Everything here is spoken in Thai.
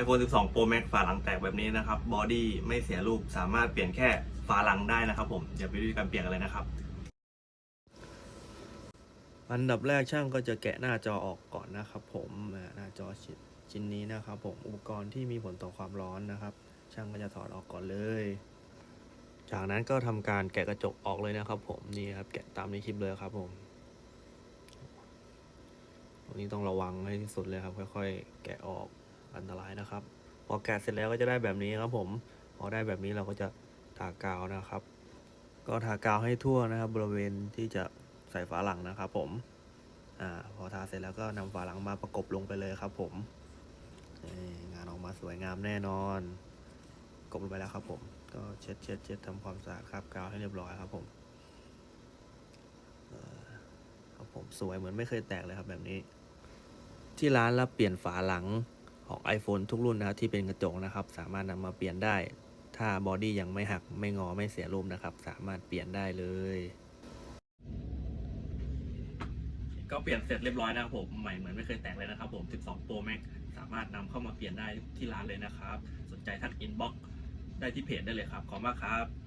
iPhone 12 Pro Max ฝาหลังแตกแบบนี้นะครับบอดี้ไม่เสียรูปสามารถเปลี่ยนแค่ฝาหลังได้นะครับผมเดี๋ยวไปดูการเปลี่ยนกันเลยนะครับ อันดับแรกช่างก็จะแกะหน้าจอออกก่อนนะครับ ผมหน้าจอชิ้นชิ้นนี้นะครับ ผมอุปกรณ์ที่มีผลต่อความร้อนนะครับ ช่างก็จะถอดออกก่อนเลย จากนั้นก็ทำการแกะกระจกออกเลยนะครับ ผมนี่ครับแกะตามในคลิปเลยครับ ผมตรงนี้ต้องระวังให้ที่สุดเลยครับ ค่อย ๆ แกะออก อันตรายนะครับ พอแกะเสร็จแล้วก็จะได้แบบนี้ครับผม พอได้แบบนี้เราก็จะทากาวนะครับ ก็ทากาวให้ทั่วนะครับ บริเวณที่จะใส่ฝาหลังนะครับ ผม อ่า พอทาเสร็จแล้วก็นำฝาหลังมาประกบลงไปเลยครับ ผมงานออกมาสวยงามแน่นอน กบลงไปแล้วครับผม ก็เช็ดเช็ดเช็ดทำความสะอาดครับกาวให้เรียบร้อยครับผมเออครับผมสวยเหมือนไม่เคยแตกเลยครับแบบนี้ ที่ร้านเรับเปลี่ยนฝาหลัง ของ iPhone ทุกรุ่นนะครับที่เป็นกระจกนะครับ สามารถนำมาเปลี่ยนได้ ถ้าบอดี้ยังไม่หักไม่งอไม่เสียรูปนะครับ สามารถเปลี่ยนได้เลย ก็เปลี่ยนเสร็จเรียบร้อยนะครับผมใหม่เหมือนไม่เคยแตกเลยนะครับ ผม 12 Pro Max สามารถนำเข้ามาเปลี่ยนได้ที่ร้านเลยนะครับ สนใจทักอินบ็อกได้ที่เพจได้เลยครับขอบคุณมากครับ